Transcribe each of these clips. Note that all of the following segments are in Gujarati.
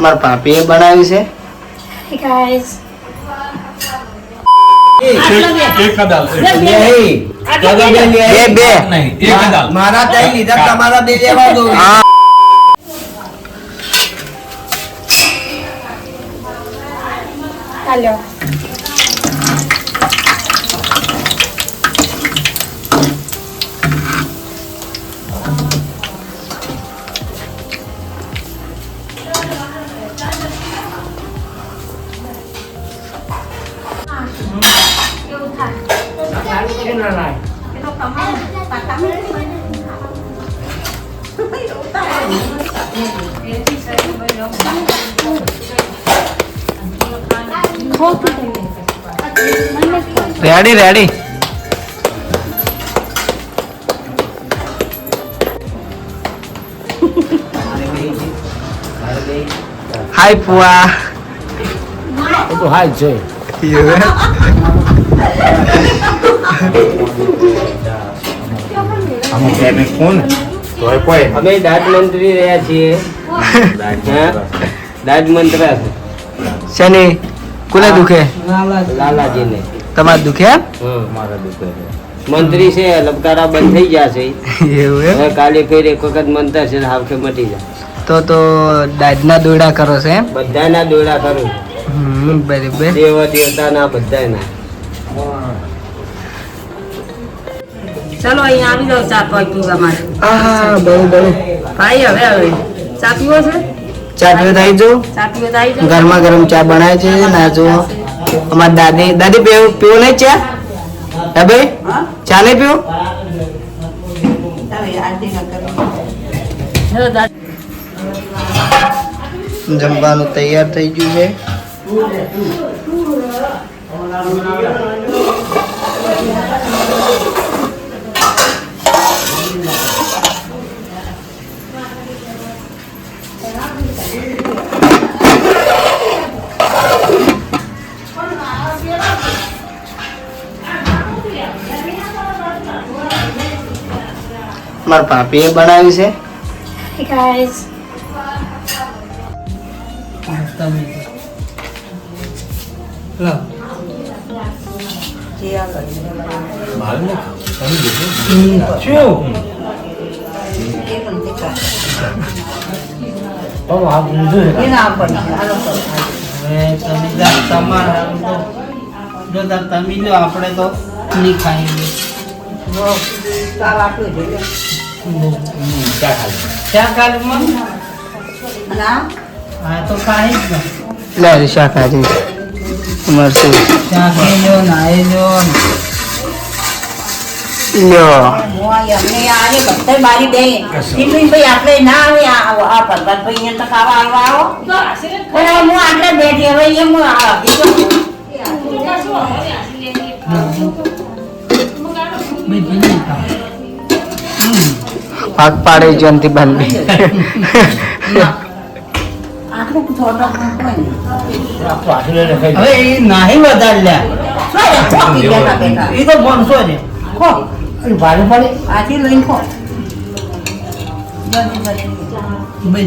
મારા ભાભીએ બનાવ્યું છે. Hey guys. એક દાલ બે બે નહીં એક દાલ મારા ત્રણ લીધા તમારા બે લેવા દો હા Hello. રેડી તો અમે દાંત મંત્રી રહ્યા છીએ. દાંત મંત્ર શની? કોને દુખે? લાલાજીને. તમારે દુખે એમ? મંત્રી છે લબકારા બંધ થઈ ગયા છે. એવું કાલે ફેર એક વખત મંત્ર છે હાવખે મટી જાય. તો તો દાદના દોડા કરો છે બધાના દોડા કરો. બરાબર. દેવ દેવતાના બધાના. ચલો અહીંયા આવી જાવ ચા પાઈ પીવા માટે. આહા બહુ બહુ. ભાઈ હવે હવે. ચા પીવો છે? ચા પીવો થઈ જો. ચા પીવો થઈ જો ગરમા ગરમ ચા બનાવે છે ના જો. અમારી દાદી દાદી પીવો પીવો નહીં ચા? હે ભાઈ? ચા નહીં પીવો? જમવાનું તૈયાર થઈ ગયું છે. Thank ભાભીએ મારે પાપીએ તો છે. તમે તમારે આમ તો તાર તમે લો આપણે નહીં ખાઈએ ચા ખાલી કાલમાં હા તો ખાઈ જ લે. શાકાહારી શાકી લો નાઈ લો. લ્યો. આપણે ના આવે આ આ પરબતભાઈ અહીંયા તો ખાવા આવવા આવો હું આટલે બેઠી લઈને પાડે જનથી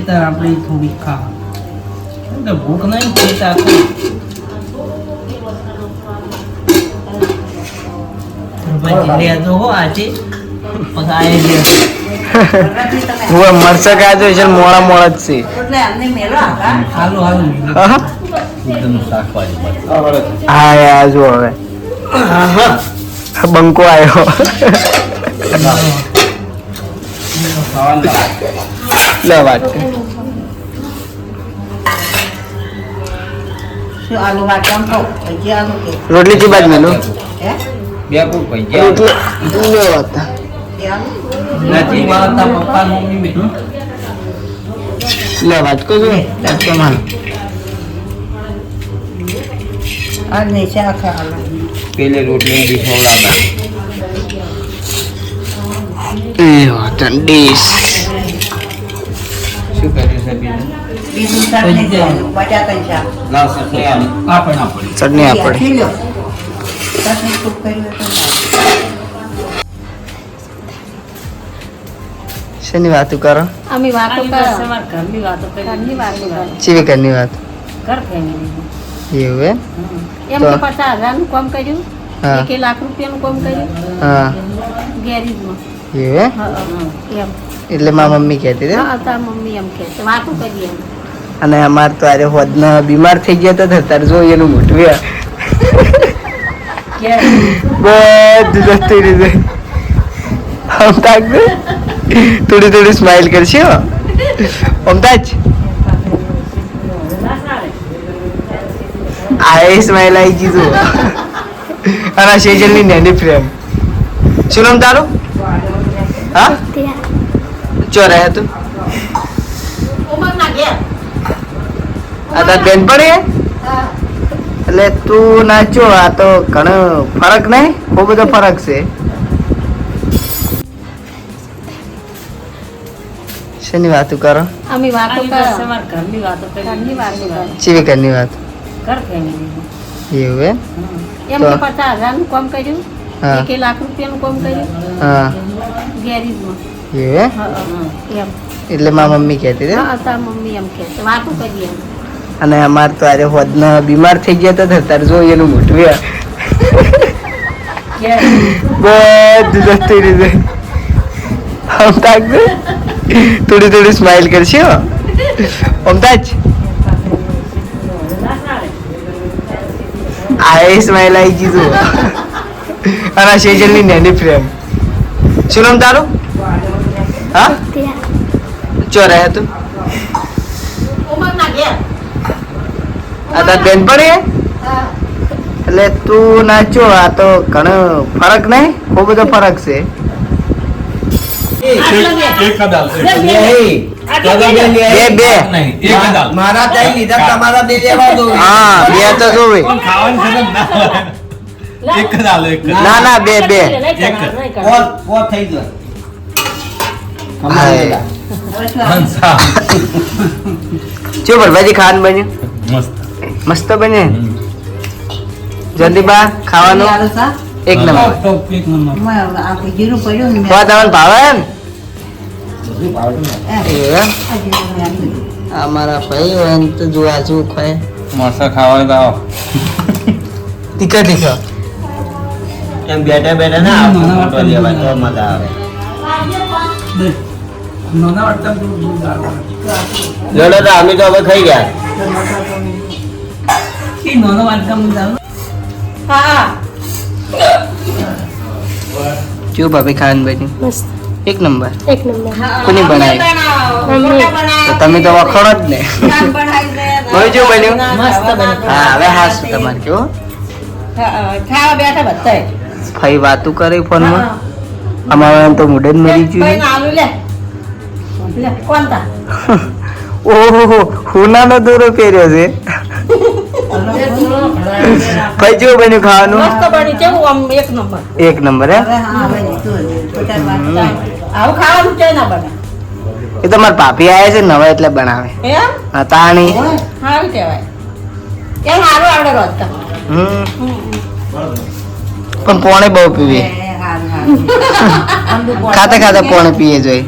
તાર આપણે થોડી ખા. ભૂખ નહીં પેટ તો હો આજે. હું મરચા કાજો છે મોડા મોડા જ છે. એટલે અમને મેલો હાલો હાલો એકદમ હા યાર જો હવે. બંકો આવ્યો લે વાત રોટલી ચી બાજ મેલું? બે ફૂટ પૈસા રોટલી. લે વાત. નથી મારતા પપ્પા મમ્મી બેઠું લે વાત જો તો આ નીચે આખા પેલે રોટલી બી ખવડાવતા એ વાત ડીશ શું કર્યું છે બીજું બીજું શાક શેની વાતો કરો? અમે વાતો કરો. ઘરની વાતો ઘરની વાતો કરો. ચીવી ઘરની વાત? ઘર ફેમિલી એવું એમ? એમ તો- કે પચાસ હજારનું કામ કર્યું? હા. એક લાખ રૂપિયાનું કામ કર્યું? હા. ગેરેજમાં. એવું એમ? એટલે મારા મમ્મી કહેતી હતી હા તાર મમ્મી એમ કે વાતો કરી એમ. અને અમાર તો આરે હોદના બીમાર થઈ ગયા હતા તાર જો એનું આ. બધું જતું રીતે આમ તાકજો થોડી થોડી સ્માઈલ કરશે અમદાજ એ સ્માઈલ આવી ગઈ અને સેજલની નેની ફ્રેમ શું નામ તારું? હા? ચો રહે તું? આ તાર બેન પણ એટલે તું નાચો આ તો ઘણો ફરક નહીં? બહુ બધો ફરક છે. શેની વાતો કરો. અમે વાતો કરો. બસ ઘરની વાતો ઘરની વાતો ચીવી ઘરની વાત. ઘર ફેમિલી એવું એમ? કે પચાસ હજારનું કામ કર્યું. હા. એક લાખ રૂપિયાનું કામ કર્યું. હા. ગેરેજમાં. એવું એમ? એટલે મારા મમ્મી કહેતી હતી હા તાર મમ્મી એમ કે વાતો કરીએ એમ. અને અમાર તો આજે હોદના બીમાર થઈ ગયા હતા તાર જો એનું મોટું આ. બધું જતી રહ્યું તાકજો થોડી થોડી સ્માઇલ કરશે અમદાજ એ સ્માઇલ આવી તું. અને આ સેજલની નેની ફ્રેમ શું નામ તારું? હા? ચો રહ્યા તું? આ તાર બેન પણ એટલે તું નાચો આ તો ઘણો ફરક નહીં? બહુ બધો ફરક છે. મારા ત્યાં લીધા તમારા બે લેવા દો. હા બે તો જોવે એક જ આલો એક ના ના બે બે. પોત પોત થઈ ગયો હાય. શું ભરભાજી ખાવાનું બન્યું? મસ્ત. મસ્ત બને જલ્દી બા ખાવાનું. એક નંબર. એક નંબર જીરું પડ્યું ને તો તમને ભાવે એમ? એવું એમ? આ મારા ભાઈ હોય એમ તો જોવા છું ખાય. મરસા ખાવા દાઓ તીખા તીખા. એમ બેઠા બેઠા ના ફોટો લેવાય તો મજા આવે. લડો તો અમે તો હવે ખાઈ ગયા. હા. શું ભાભી ખાવાનું બન્યું મસ્ત એક નંબર એક નંબર કોની બનાવી તો તમે તો વખણો જ ને કોઈ જો બન્યું મસ્ત બન્યું. હા હવે હાસ તમારે કેવો ખાવા બેઠા બધા ફઈ વાતો કરે ફોનમાં અમારે તો મુડે જ મરી ગયું લે લે કોણ તા ઓહો હુનાનો દોરો પહેર્યો છે ફઈ જેવું બન્યું ખાવાનું? મસ્ત બની કેવું આમ એક નંબર? એક નંબર હે? આવું ખાવાનું છે ના બને. એ તો મારા પાપી આવ્યા છે નવા એટલે બનાવે. એમ? હા તાણી. સારું કહેવાય. કેમ સારું આવડે રોજતા હમ. પણ પોણે બહુ પીવે. ખાતે ખાતે પોણે પીએ જોઈ